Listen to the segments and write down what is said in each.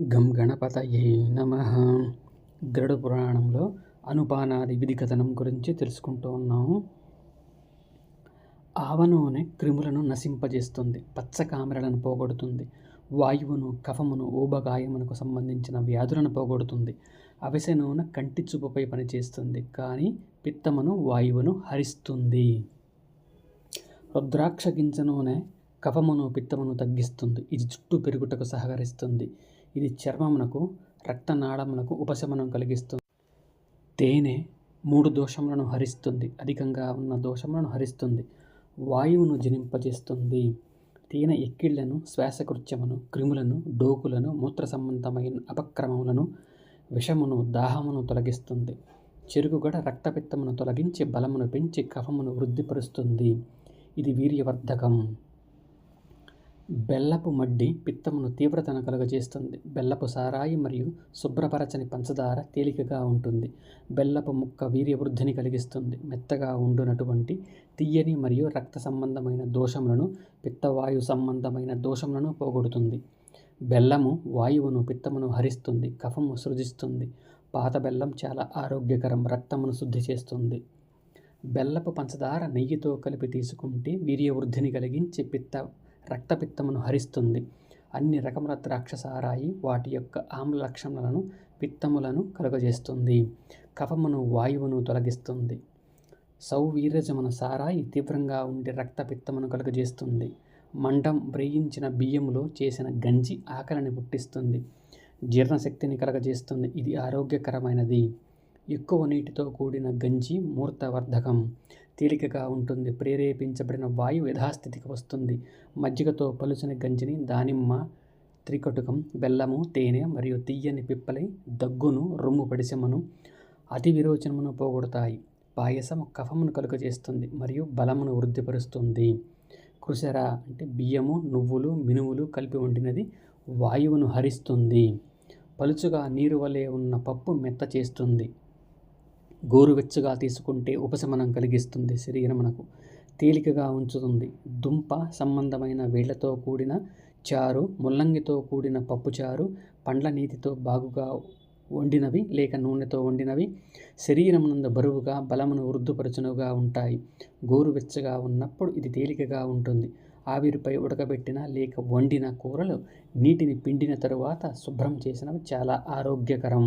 గం గణపతయే నమ. గరుడ పురాణంలో అనుపానాది విధి కథనం గురించి తెలుసుకుంటూ ఉన్నాము. ఆవ నూనె క్రిములను నశింపజేస్తుంది పచ్చకామెరలను పోగొడుతుంది వాయువును కఫమును ఊబగాయమునకు సంబంధించిన వ్యాధులను పోగొడుతుంది అవిసె నూనె కంటి చూపుపై పనిచేస్తుంది కానీ పిత్తమును వాయువును హరిస్తుంది. రుద్రాక్ష గింజ నూనె కఫమును పిత్తమును తగ్గిస్తుంది ఇది జుట్టు పెరుగుటకు సహకరిస్తుంది. ఇది చర్మమునకు రక్తనాళమునకు ఉపశమనం కలిగిస్తుంది. తేనె మూడు దోషములను హరిస్తుంది. అధికంగా ఉన్న దోషములను హరిస్తుంది. వాయువును జనింపజేస్తుంది. తేనె ఎక్కిళ్ళను శ్వాసకృత్యమును క్రిములను డోకులను మూత్ర సంబంధమైన అపక్రమములను విషమును దాహమును తొలగిస్తుంది. చెరుగుగడ రక్తపిత్తమును తొలగించి బలమును పెంచి కఫమును వృద్ధిపరుస్తుంది. ఇది వీర్యవర్ధకం. బెల్లపు మడ్డి పిత్తమును తీవ్రతను కలుగజేస్తుంది. బెల్లపు సారాయి మరియు శుభ్రపరచని పంచదార తేలికగా ఉంటుంది. బెల్లపు ముక్క వీర్యవృద్ధిని కలిగిస్తుంది. మెత్తగా ఉండునటువంటి తీయని మరియు రక్త సంబంధమైన దోషములను పిత్తవాయు సంబంధమైన దోషములను పోగొడుతుంది. బెల్లము వాయువును పిత్తమును హరిస్తుంది. కఫము సృజిస్తుంది. పాత బెల్లం చాలా ఆరోగ్యకరం రక్తమును శుద్ధి చేస్తుంది. బెల్లపు పంచదార నెయ్యితో కలిపి తీసుకుంటే వీర్యవృద్ధిని కలిగించి పిత్త రక్తపిత్తమును హరిస్తుంది. అన్ని రకముల ద్రాక్షసారాయి వాటి యొక్క ఆమ్ల లక్షణాలను పిత్తములను కలుగజేస్తుంది. కఫమును వాయువును తొలగిస్తుంది. సౌవీర్యజమున సారాయి తీవ్రంగా ఉండే రక్తపిత్తమును కలుగజేస్తుంది. మండం బ్రేయించిన బియ్యములో చేసిన గంజి ఆకలిని పుట్టిస్తుంది. జీర్ణశక్తిని కలగజేస్తుంది. ఇది ఆరోగ్యకరమైనది. ఎక్కువ నీటితో కూడిన గంజి మూర్తవర్ధకం. తేలికగా ఉంటుంది. ప్రేరేపించబడిన వాయువు యథాస్థితికి వస్తుంది. మజ్జిగతో పలుచని గంజిని దానిమ్మ త్రికటుకం బెల్లము తేనె మరియు తీయని పిప్పలై దగ్గును రొమ్ము పడిశమను అతి విరోచనమును పోగొడతాయి. పాయసము కఫమును కలుగజేస్తుంది మరియు బలమును వృద్ధిపరుస్తుంది. కృషర అంటే బియ్యము నువ్వులు మినుములు కలిపి వండినది వాయువును హరిస్తుంది. పలుచుగా నీరు వలె ఉన్న పప్పు మెత్త చేస్తుంది. గోరువెచ్చగా తీసుకుంటే ఉపశమనం కలిగిస్తుంది శరీరమునకు తేలికగా ఉంచుతుంది. దుంప సంబంధమైన వేళ్ళతో కూడిన చారు ముల్లంగితో కూడిన పప్పుచారు పండ్ల నీటితో బాగుగా వండినవి లేక నూనెతో వండినవి శరీరమునందు బరువుగా బలమును వృద్ధుపరచునుగా ఉంటాయి. గోరువెచ్చగా ఉన్నప్పుడు ఇది తేలికగా ఉంటుంది. ఆవిరిపై ఉడకబెట్టిన లేక వండిన కూరలు నీటిని పిండిన తరువాత శుభ్రం చేసినవి చాలా ఆరోగ్యకరం.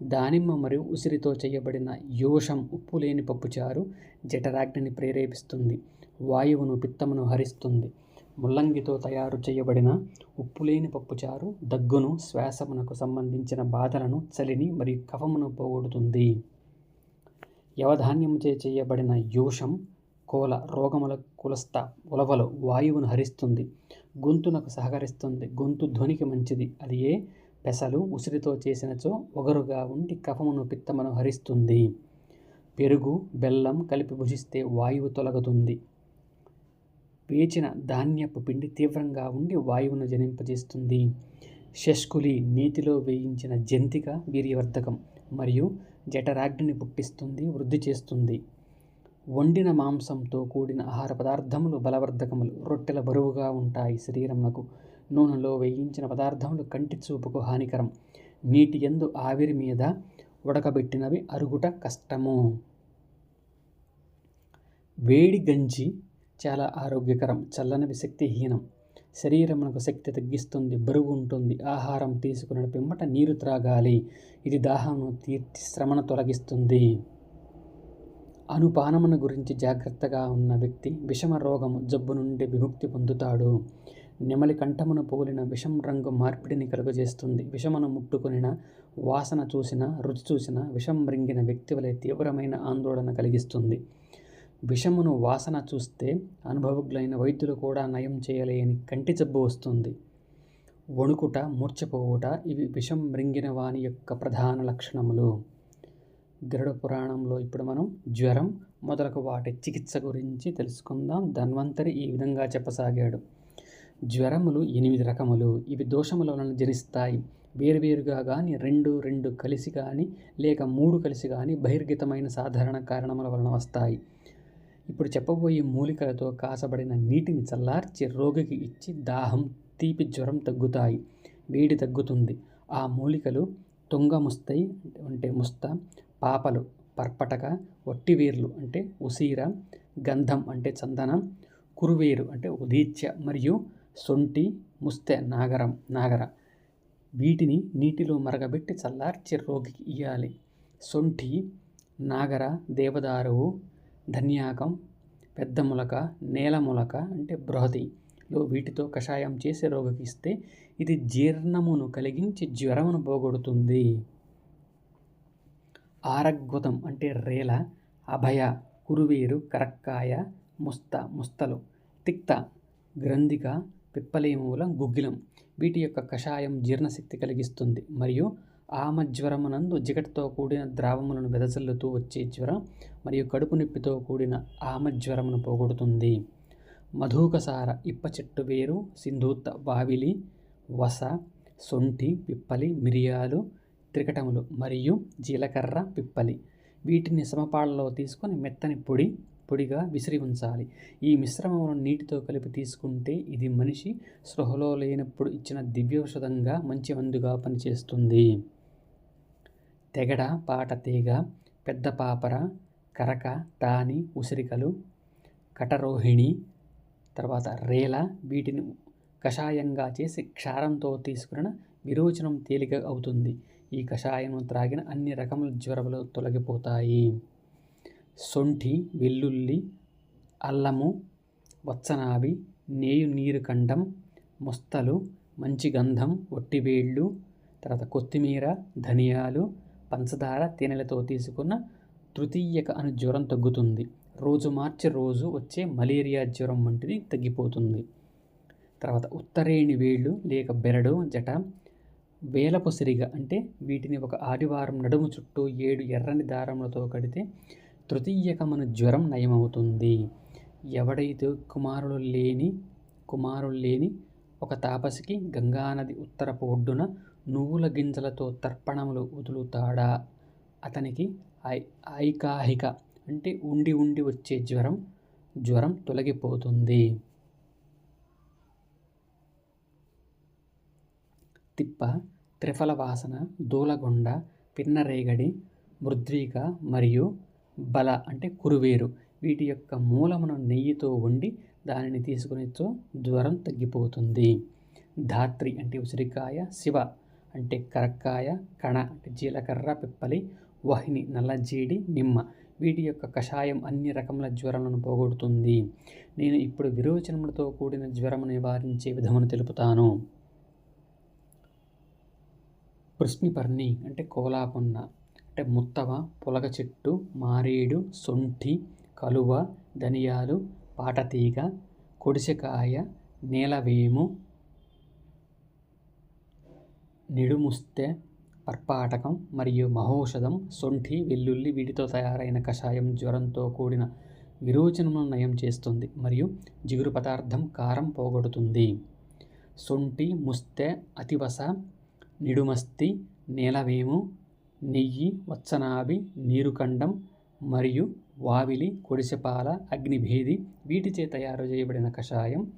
దానిమ్మ మరియు ఉసిరితో చేయబడిన యోషం ఉప్పు లేని పప్పుచారు జఠరాగ్నిని ప్రేరేపిస్తుంది వాయువును పిత్తమును హరిస్తుంది. ముల్లంగితో తయారు చేయబడిన ఉప్పులేని పప్పుచారు దగ్గును శ్వాసమునకు సంబంధించిన బాధలను చలిని మరియు కఫమును పోగొడుతుంది. యవధాన్యముచే చేయబడిన యోషం కోల రోగముల కులస్త ఉలవలు వాయువును హరిస్తుంది గొంతునకు సహకరిస్తుంది గొంతు ధ్వనికి మంచిది. అది ఏ పెసలు ఉసిరితో చేసినచో ఒగరుగా ఉండి కఫమును పిత్తమును హరిస్తుంది. పెరుగు బెల్లం కలిపి భుజిస్తే వాయువు తొలగుతుంది. పేచిన ధాన్యపు పిండి తీవ్రంగా ఉండి వాయువును జనింపజేస్తుంది. శష్కులి నీతిలో వేయించిన జంతిక వీర్యవర్ధకం మరియు జఠరాగ్నిని పుట్టిస్తుంది వృద్ధి చేస్తుంది. వండిన మాంసంతో కూడిన ఆహార పదార్థములు బలవర్ధకములు రొట్టెల బరువుగా ఉంటాయి శరీరమునకు. నూనెలో వేయించిన పదార్థములు కంటి చూపుకు హానికరం. నీటి ఎందు ఆవిరి మీద ఉడకబెట్టినవి అరుగుట కష్టము. వేడి గంజి చాలా ఆరోగ్యకరం చల్లనివి శక్తిహీనం. శరీరమునకు శక్తి తగ్గిస్తుంది బరువు ఉంటుంది ఆహారం తీసుకున్న పిమ్మట నీరు త్రాగాలి. ఇది దాహమును తీర్చి శ్రమను తొలగిస్తుంది. అనుపానమును గురించి జాగ్రత్తగా ఉన్న వ్యక్తి విషమ రోగము జబ్బు నుండి విముక్తి పొందుతాడు. నెమలి కంఠమును పోలిన విషం రంగు మార్పిడిని కలుగజేస్తుంది. విషమును ముట్టుకొనిన వాసన చూసిన రుచి చూసిన విషం రింగిన వ్యక్తి వలె తీవ్రమైన ఆందోళన కలిగిస్తుంది. విషమును వాసన చూస్తే అనుభవజ్ఞులైన వైద్యులు కూడా నయం చేయలేని కంటి జబ్బు వస్తుంది. వణుకుట మూర్చపోవుట ఇవి విషం మృంగిన వాని యొక్క ప్రధాన లక్షణములు. గరుడ పురాణంలో ఇప్పుడు మనం జ్వరం మొదలగు వాటి చికిత్స గురించి తెలుసుకుందాం. ధన్వంతరి ఈ విధంగా చెప్పసాగాడు. జ్వరములు ఎనిమిది రకములు. ఇవి దోషముల వలన జనిస్తాయి. వేరువేరుగా కానీ రెండు రెండు కలిసి కానీ లేక మూడు కలిసి కానీ బహిర్గతమైన సాధారణ కారణముల వలన వస్తాయి. ఇప్పుడు చెప్పబోయే మూలికలతో కాసబడిన నీటిని చల్లార్చి రోగికి ఇచ్చి దాహం తీపి జ్వరం తగ్గుతాయి. వేడి తగ్గుతుంది. ఆ మూలికలు తుంగ ముస్తై అంటే ముస్త పాపలు పర్పటక వట్టివేర్లు అంటే ఉసీర గంధం అంటే చందనం కురువేరు అంటే ఉదీచ్య మరియు సొంటి ముస్తె నాగరం నాగర. వీటిని నీటిలో మరగబెట్టి చల్లార్చి రోగికి ఇయ్యాలి. సొంఠి నాగర దేవదారువు ధన్యాకం పెద్ద మొలక నేల మొలక అంటే బృహతిలో వీటితో కషాయం చేసి రోగికి ఇస్తే ఇది జీర్ణమును కలిగించి జ్వరమును పోగొడుతుంది. ఆరగ్వతం అంటే రేల అభయ కురువేరు కరక్కాయ ముస్త ముస్తలు తిక్త గ్రంథిక పిప్పలేమూలం గుగ్గిలం. వీటి యొక్క కషాయం జీర్ణశక్తి కలిగిస్తుంది. మరియు ఆమజ్వరమునందు జిగటతో కూడిన ద్రావములను వెదజల్లుతూ వచ్చే జ్వరం మరియు కడుపు నొప్పితో కూడిన ఆమజ్వరమును పోగొడుతుంది. మధుకసార ఇప్ప చెట్టు వేరు సింధూత వావిలి వస సొంటి పిప్పలి మిరియాలు త్రికటములు మరియు జీలకర్ర పిప్పలి. వీటిని సమపాళ్ళలో తీసుకొని మెత్తని పొడి పొడిగా విసిరి ఉంచాలి. ఈ మిశ్రమమును నీటితో కలిపి తీసుకుంటే ఇది మనిషి స్పృహలో లేనప్పుడు ఇచ్చిన దివ్యౌషధంగా మంచి మందుగా పనిచేస్తుంది. తెగడ పాట తీగ పెద్ద పాపర కరక తాని ఉసిరికలు కటరోహిణి తర్వాత రేల వీటిని కషాయంగా చేసి క్షారంతో తీసుకున్న విరోచనం తేలిక అవుతుంది. ఈ కషాయం త్రాగిన అన్ని రకముల జ్వరములు తొలగిపోతాయి. శొంఠి వెల్లుల్లి అల్లము వత్సనాభి నేయు నీరు కండం మొస్తలు మంచి గంధం ఒట్టివేళ్ళు తర్వాత కొత్తిమీర ధనియాలు పంచదార తేనెలతో తీసుకున్న తృతీయక అను జ్వరం తగ్గుతుంది. రోజు మార్చి రోజు వచ్చే మలేరియా జ్వరం వంటిది తగ్గిపోతుంది. తర్వాత ఉత్తరేణి వేళ్ళు లేక బెరడు జట వేలపు సిరిగ అంటే వీటిని ఒక ఆదివారం నడుము చుట్టూ ఏడు ఎర్రని దారములతో కడితే తృతీయకమను జ్వరం నయమవుతుంది. ఎవడైతే కుమారులు లేని కుమారులు లేని ఒక తాపసికి గంగానది ఉత్తరపు ఒడ్డున నువ్వుల గింజలతో తర్పణములు వదులుతాడా? అతనికి ఐ ఐకాహిక అంటే ఉండి ఉండి వచ్చే జ్వరం జ్వరం తొలగిపోతుంది. తిప్ప త్రిఫల వాసన దూలగొండ పిన్నరేగడి మృద్విక మరియు బల అంటే కురువేరు. వీటి యొక్క మూలమును నెయ్యితో వండి దానిని తీసుకునితో జ్వరం తగ్గిపోతుంది. ధాత్రి అంటే ఉసిరికాయ శివ అంటే కరక్కాయ కణ అంటే జీలకర్ర పిప్పలి వహిని నల్లజీడి నిమ్మ. వీటి యొక్క కషాయం అన్ని రకముల జ్వరాలను పోగొడుతుంది. నేను ఇప్పుడు విరోచనములతో కూడిన జ్వరము నివారించే విధమును తెలుపుతాను. పృష్ణిపర్ణి అంటే కోలాపున్న. అంటే ముత్తవ పులగ చెట్టు మారేడు సొంఠి కలువ ధనియాలు పాటతీగ కొడిసెకాయ నేలవేము నిడుముస్తె పర్పాటకం మరియు మహౌషధం సొంఠి వెల్లుల్లి వీటితో తయారైన కషాయం జ్వరంతో కూడిన విరోచనమును నయం చేస్తుంది మరియు జిగురు పదార్థం కారం పోగొడుతుంది. సొంఠి ముస్తె అతివస నిడుమస్తి నేలవేము నెయ్యి వత్సనాభి నీరుకండం మరియు వావిలి కొడిసెపాల అగ్నిభేది వీటిచే తయారు చేయబడిన కషాయం.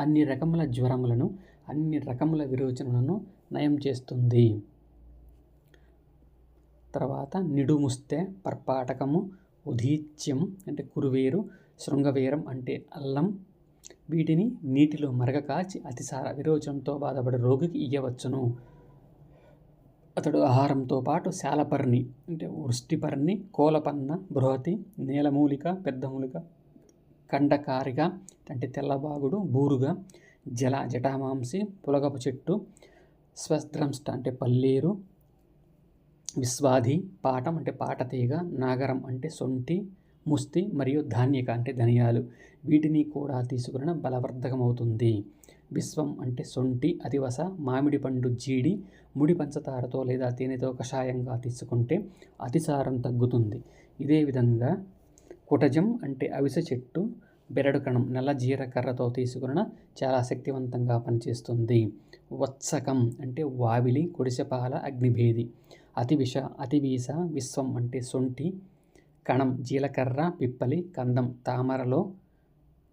అన్ని రకముల జ్వరములను అన్ని రకముల విరోచనలను నయం చేస్తుంది. తర్వాత నిడుముస్తే పర్పాటకము ఉదీచ్యం అంటే కురువేరు శృంగవేరం అంటే అల్లం. వీటిని నీటిలో మరగకాచి అతిసార విరోచనంతో బాధపడే రోగికి ఇయ్యవచ్చును. అతడు ఆహారంతో పాటు శాలపర్ణి అంటే వృష్టిపర్ణి కోలపన్న బృహతి నీలమూలిక పెద్దమూలిక కండకారిక అంటే తెల్లబాగుడు బూరుగా జల జటామాంసి పులగపు చెట్టు స్వస్ద్రంష్ట అంటే పల్లేరు విశ్వాధి పాటం అంటే పాటతీగ నాగరం అంటే సొంటి ముస్తి మరియు ధాన్యక అంటే ధనియాలు. వీటిని కూడా తీసుకురణ బలవర్ధకమవుతుంది. విశ్వం అంటే సొంటి అతివస మామిడి పండు జీడి ముడి పంచదారతో లేదా తేనెతో కషాయంగా తీసుకుంటే అతిసారం తగ్గుతుంది. ఇదే విధంగా కుటజం అంటే అవిసె చెట్టు బెరడు కణం నల్ల జీలకర్రతో తీసుకున్న చాలా శక్తివంతంగా పనిచేస్తుంది. వత్సకం అంటే వావిలి కుడిసెపాల అగ్నిభేది. అతివిష అతివీస విశ్వం అంటే సొంటి కణం జీలకర్ర పిప్పలి కందం తామరలో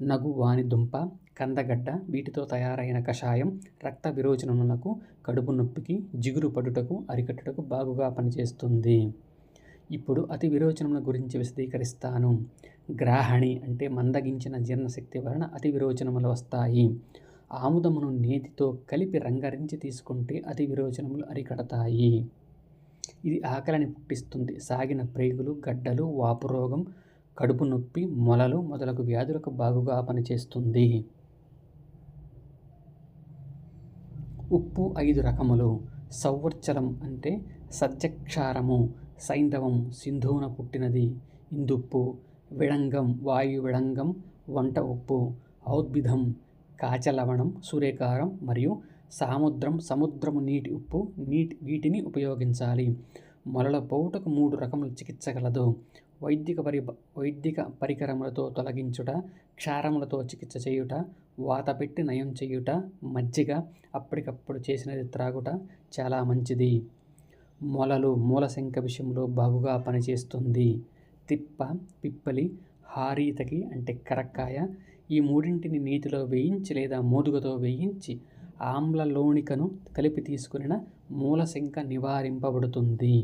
నగు వాని దుంప కందగడ్డ వీటితో తయారైన కషాయం రక్త విరోచనములకు కడుపు నొప్పికి జిగురు పడుటకు అరికట్టుటకు బాగుగా పనిచేస్తుంది. ఇప్పుడు అతి విరోచనముల గురించి విశదీకరిస్తాను. గ్రాహణి అంటే మందగించిన జీర్ణశక్తి వలన అతి విరోచనములు వస్తాయి. ఆముదమును నేతితో కలిపి రంగరించి తీసుకుంటే అతి విరోచనములు అరికడతాయి. ఇది ఆకలిని పుట్టిస్తుంది. సాగిన ప్రేగులు గడ్డలు వాపు రోగం కడుపు నొప్పి మొలలు మొదలగు వ్యాధులకు బాగుగా పనిచేస్తుంది. ఉప్పు ఐదు రకములు. సౌవర్చలం అంటే సత్యక్షారము సైంధవం సింధువున పుట్టినది. ఇందుప్పు విడంగం వాయు విడంగం వంట ఉప్పు. ఔద్భిదం కాచలవణం సూర్యకారం మరియు సాముద్రం సముద్రము నీటి ఉప్పు నీటి వీటిని ఉపయోగించాలి. మొలల పౌటకు మూడు రకముల చికిత్స కలదు వైదిక పరి వైదిక పరికరములతో తొలగించుట క్షారములతో చికిత్స చేయుట వాత పెట్టి నయం చేయుట మజ్జిగ అప్పటికప్పుడు చేసినది త్రాగుట చాలా మంచిది. మొలలు మూలశంక విషయంలో బాగుగా పనిచేస్తుంది. తిప్ప పిప్పలి హారీతకి అంటే కరక్కాయ ఈ మూడింటిని నీటిలో వేయించి లేదా మోదుగతో వేయించి ఆమ్లలోణికను కలిపి తీసుకునిన మూలశంక నివారింపబడుతుంది.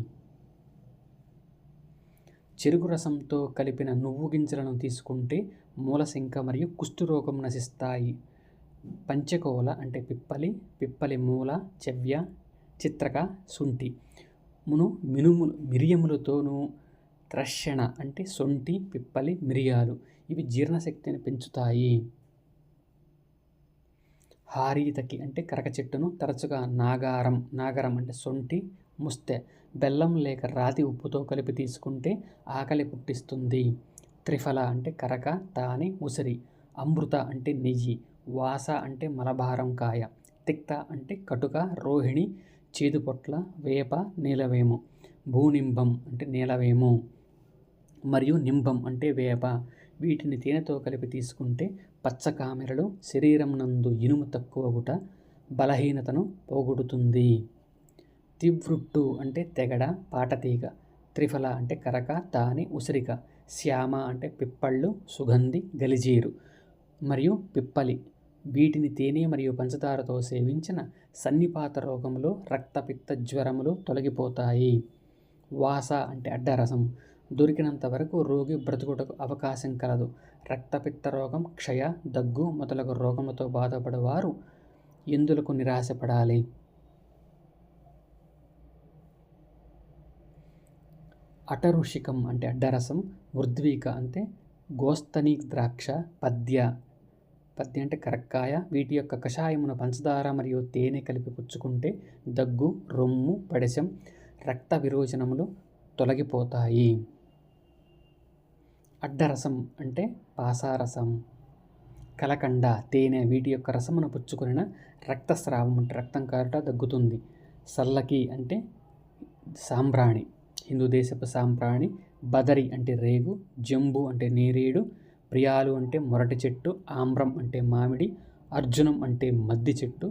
చెరుకు రసంతో కలిపిన నువ్వు గింజలను తీసుకుంటే మూలశంక మరియు కుష్ఠరోగం నశిస్తాయి. పంచకోల అంటే పిప్పలి పిప్పలి మూల చెవ్య చిత్రక శుంఠి. మును మినుములు మిరియములతోనూ త్రషణ అంటే సొంటి పిప్పలి మిరియాలు ఇవి జీర్ణశక్తిని పెంచుతాయి. హారీతకి అంటే కరక చెట్టును తరచుగా నాగారం నాగారం అంటే సొంటి ముస్తే. బెల్లం లేక రాతి ఉప్పుతో కలిపి తీసుకుంటే ఆకలి పుట్టిస్తుంది. త్రిఫల అంటే కరక తాని ఉసిరి. అమృత అంటే నెయ్యి. వాస అంటే మలభారం కాయ. తిక్త అంటే కటుక రోహిణి చేదుపొట్ల వేప నీలవేము. భూనింబం అంటే నీలవేము. మరియు నింబం అంటే వేప. వీటిని తేనెతో కలిపి తీసుకుంటే పచ్చకామెరలు శరీరం నందు ఇనుము తక్కువగుట బలహీనతను పోగొడుతుంది. తివ్రుట్టు అంటే తెగడ పాటతీగ త్రిఫల అంటే కరక తాని ఉసిరిక శ్యామ అంటే పిప్పళ్ళు సుగంధి గలిజీరు మరియు పిప్పలి. వీటిని తేనె మరియు పంచదారతో సేవించిన సన్నిపాత రోగములు రక్తపిత్త జ్వరములు తొలగిపోతాయి. వాస అంటే అడ్డరసం. దొరికినంత వరకు రోగి బ్రతుకుటకు అవకాశం కలదు. రక్తపిత్త రోగం క్షయ దగ్గు మొదలగు రోగములతో బాధపడేవారు ఎందులకు నిరాశపడాలి? అటరుషికం అంటే అడ్డరసం వృద్వీక అంటే గోస్తని ద్రాక్ష పద్య. పద్య అంటే కరక్కాయ. వీటి యొక్క కషాయమున పంచదార మరియు తేనె కలిపి పుచ్చుకుంటే దగ్గు రొమ్ము పడిశం రక్త విరోచనములు తొలగిపోతాయి. అడ్డరసం అంటే పాసారసం. కలకండ తేనె వీటి యొక్క రసమును పుచ్చుకున్న రక్తస్రావం అంటే రక్తం కారుట దగ్గుతుంది. సల్లకి అంటే సాంబ్రాణి. హిందూ దేశపు సాంప్రాణి బదరి అంటే రేగు జంబు అంటే నేరేడు ప్రియాలు అంటే మొరటి చెట్టు ఆమ్రం అంటే మామిడి అర్జునం అంటే మద్ది చెట్టు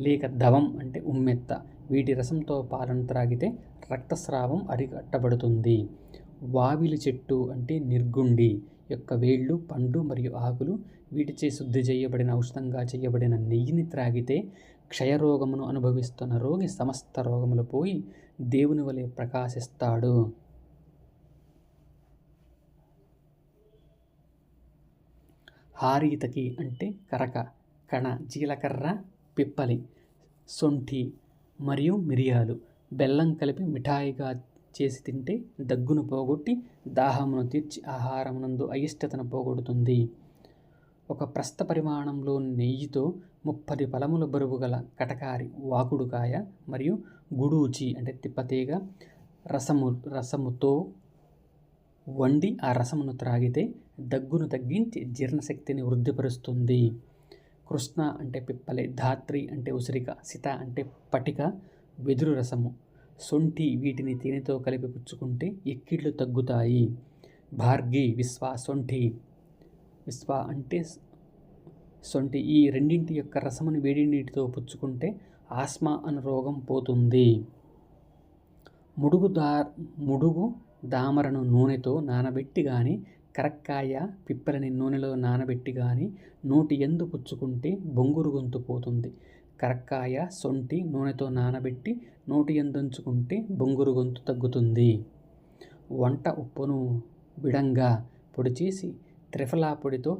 లేక దవం అంటే ఉమ్మెత్త. వీటి రసంతో పాలను త్రాగితే రక్తస్రావం అరికట్టబడుతుంది. వావిలి చెట్టు అంటే నిర్గుండి యొక్క వేళ్ళు పండు మరియు ఆకులు. వీటిచే శుద్ధి చేయబడిన ఔషధంగా చేయబడిన నెయ్యిని త్రాగితే క్షయరోగమును అనుభవిస్తున్న రోగి సమస్త రోగములు పోయి దేవుని వలె ప్రకాశిస్తాడు. హారీతకి అంటే కరక కణ జీలకర్ర పిప్పలి సొంఠి మరియు మిరియాలు. బెల్లం కలిపి మిఠాయిగా చేసి తింటే దగ్గును పోగొట్టి దాహమును తీర్చి ఆహారమునందు అయిష్టతను పోగొడుతుంది. ఒక ప్రస్థ పరిమాణంలో నెయ్యితో ముప్పది పలముల బరువు గల కటకారి వాకుడుకాయ మరియు గుడూచి అంటే తిప్పతీగ రసము రసముతో వండి ఆ రసమును త్రాగితే దగ్గును తగ్గించి జీర్ణశక్తిని వృద్ధిపరుస్తుంది. కృష్ణ అంటే పిప్పలే ధాత్రి అంటే ఉసిరిక సిత అంటే పటిక వెదురు రసము. శొంఠి వీటిని తేనెతో కలిపి పుచ్చుకుంటే ఎక్కిళ్ళు తగ్గుతాయి. భార్గి విశ్వ సొంఠి విశ్వ అంటే సొంటి ఈ రెండింటి యొక్క రసమును వేడి నీటితో పుచ్చుకుంటే ఆస్మా అనే రోగం పోతుంది. ముడుగు దా ముడుగు దామరను నూనెతో నానబెట్టి కానీ కరక్కాయ పిప్పలని నూనెలో నానబెట్టి కానీ నోటి ఎందు పుచ్చుకుంటే బొంగురు గొంతు పోతుంది. కరక్కాయ సొంటి నూనెతో నానబెట్టి నోటి ఎందుంచుకుంటే బొంగురు గొంతు తగ్గుతుంది. వంట ఉప్పును విడంగా పొడి చేసి త్రిఫలా పొడితో